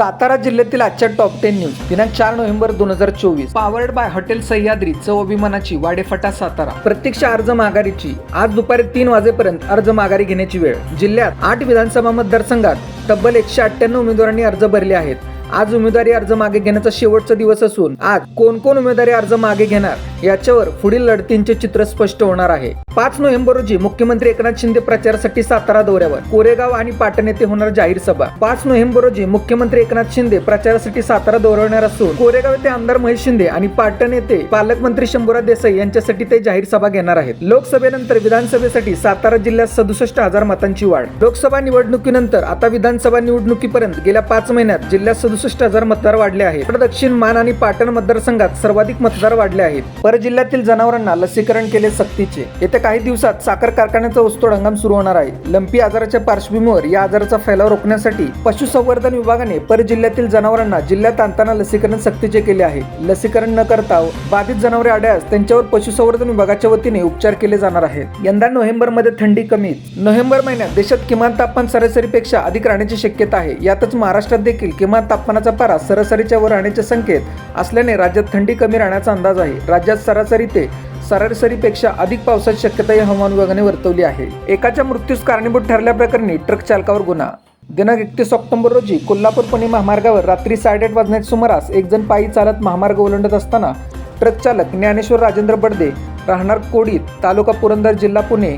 सातारा जिल्ह्यातील आजच्या top ten news दिनांक चार नोव्हेंबर दोन हजार चोवीस. पावर्ड बाय हॉटेल सह्याद्री चव अभिमानाची वाडेफटा सातारा. प्रत्यक्ष अर्ज माघारीची. आज दुपारी तीन वाजेपर्यंत अर्ज माघारी घेण्याची वेळ. जिल्ह्यात आठ विधानसभा मतदारसंघात तब्बल एकशे अठ्ठ्याण्णव उमेदवारांनी अर्ज भरले आहेत. आज उमेदवारी अर्ज मागे घेण्याचा शेवटचा दिवस असून आज कोण कोण उमेदवारी अर्ज मागे घेणार याच्यावर पुढील लढतींचे चित्र स्पष्ट होणार आहे. पाच नोव्हेंबर रोजी मुख्यमंत्री एकनाथ शिंदे प्रचारासाठी सातारा दौऱ्यावर. कोरेगाव आणि पाटण येथे होणार जाहीर सभा. पाच नोव्हेंबर रोजी मुख्यमंत्री एकनाथ शिंदे प्रचारासाठी सातारा दौरवणार असून कोरेगाव येथे आमदार महेश शिंदे आणि पाटण येथे पालकमंत्री शंभूराज देसाई यांच्यासाठी ते जाहीर सभा घेणार आहेत. लोकसभेनंतर विधानसभेसाठी सातारा जिल्ह्यात सदुसष्ट हजार मतांची वाढ. लोकसभा निवडणुकीनंतर आता विधानसभा निवडणुकीपर्यंत गेल्या पाच महिन्यात जिल्ह्यात सदुसष्ट हजार मतदार वाढले आहेत. तर दक्षिण मान आणि पाटण मतदारसंघात सर्वाधिक मतदार वाढले आहेत. पर जिल्ह्यातील जनावरांना लसीकरण केले सक्तीचे. येत्या काही दिवसात साखर कारखान्याचा ऊसतोड हंगाम सुरू होणार आहे. लंपी आजाराच्या पार्श्वभूमीवर या आजाराचा फैलाव रोखण्यासाठी पशुसंवर्धन विभागाने पर जिल्ह्यातील जनावरांना जिल्ह्यात आणताना लसीकरण सक्तीचे केले आहे. लसीकरण न करता बाधित जनावरे आढळल्यास त्यांच्यावर पशुसंवर्धन विभागाच्या वतीने उपचार केले जाणार आहेत. यंदा नोव्हेंबरमध्ये थंडी कमी नोव्हेंबर महिन्यात देशात किमान तापमान सरासरीपेक्षा अधिक राहण्याची शक्यता आहे. यातच महाराष्ट्रात देखील किमान तापमानाचा पारा सरासरीच्या वर राहण्याचे संकेत असल्याने राज्यात थंडी कमी राहण्याचा अंदाज आहे. राज्यात सरासरी ते सरासरीपेक्षा अधिक पावसाची शक्यता या हवामान विभागाने वर्तवली आहे. एकाच्या मृत्यूस कारणीभूत ठरल्याप्रकरणी ट्रक चालकावर गुन्हा. दिनांक एकतीस ऑक्टोबर रोजी कोल्हापूर पुणे महामार्गावर रात्री साडेआठ वाजण्याच्या सुमारास एक जण पायी चालत महामार्ग ओलांडत असताना ट्रक चालक ज्ञानेश्वर राजेंद्र बडदे राहणार कोडीत तालुका पुरंदर जिल्हा पुणे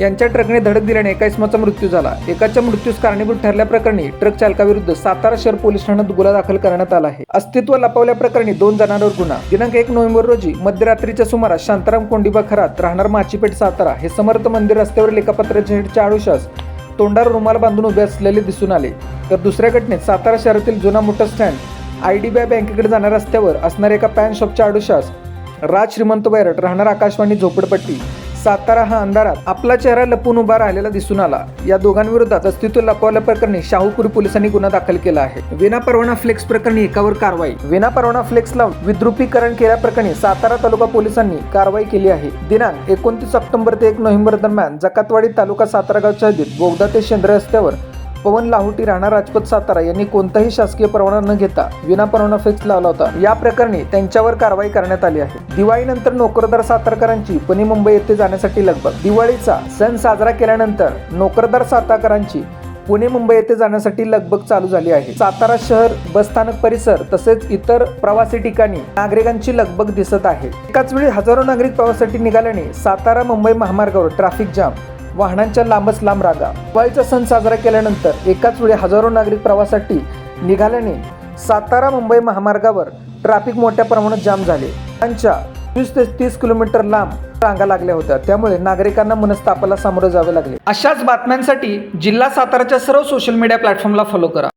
यांच्या ट्रकने धडक दिल्याने एका इसमाचा मृत्यू झाला. एकाच्या मृत्यूस कारणीभूत ठरल्याप्रकरणी ट्रक चालकाविरुद्ध सातारा शहर पोलीस ठाण्यात गुन्हा दाखल करण्यात आला आहे. अस्तित्व लपवल्याप्रकरणी दोन जणांवर गुन्हा. दिनांक एक नोव्हेंबर रोजी मध्यरात्रीच्या सुमारास शांताराम कोंडीबा खरात राहणार माचीपेठ सातारा हे समर्थ मंदिर रस्त्यावरील एका पत्राच्या हेडच्या आडुशास तोंडावर रुमाल बांधून उभे असलेले दिसून आले. तर दुसऱ्या घटनेत सातारा शहरातील जुना motor stand I D B I बँकेकडे जाणाऱ्या रस्त्यावर असणाऱ्या एका पॅन शॉपच्या आडुशास राज श्रीमंत बैरट राहणार आकाशवाणी झोपडपट्टी. सातारा हा अंधारात आपला चेहरा लपून उभा राहिलेला दिसून आला. या दोघांविरोधात अस्तित्व लपवल्या प्रकरणी शाहूपुरी पोलिसांनी गुन्हा दाखल केला आहे. विना परवाना फ्लेक्स प्रकरणी एकावर कारवाई. विना परवाना फ्लेक्स लावून विद्रुपीकरण केल्याप्रकरणी सातारा तालुका पोलिसांनी कारवाई केली आहे. दिनांक एकोणतीस ऑक्टोबर ते एक नोव्हेंबर दरम्यान जकातवाडी तालुका सातारा गावच्या हद्दीत बोगदा ते शेंद्रे रस्त्यावर पवन लाहोटी राणा राजपत सातारा यांनी कोणताही शासकीय परवाना न घेता विना परवाना फ्लेक्स लावला होता. या प्रकरणी त्यांच्यावर कारवाई करण्यात आली आहे. दिवाळीनंतर नोकरदार सातारकरांची पुणे मुंबई येथे जाण्यासाठी लगबग. दिवाळीचा सण साजरा केल्यानंतर नोकरदार सातारकरांची पुणे मुंबई येथे जाण्यासाठी लगबग चालू झाली आहे. सातारा शहर बसस्थानक परिसर तसेच इतर प्रवासी ठिकाणी नागरिकांची लगबग दिसत आहे. एकाच वेळी हजारो नागरिक प्रवासासाठी निघाल्याने सातारा मुंबई महामार्गावर ट्रॅफिक जाम. वाहनांच्या लांबच लांब रागा. दिवाळीचा सण साजरा केल्यानंतर एकाच वेळी हजारो नागरिक प्रवासासाठी निघाल्याने सातारा मुंबई महामार्गावर ट्रॅफिक मोठ्या प्रमाणात जाम झाले. त्यांच्या वीस ते तीस किलोमीटर लांब रांगा लागल्या होत्या. त्यामुळे नागरिकांना मनस्तापाला सामोरे जावे लागले. अशाच बातम्यांसाठी जिल्हा साताराच्या सर्व सोशल मीडिया प्लॅटफॉर्मला फॉलो करा.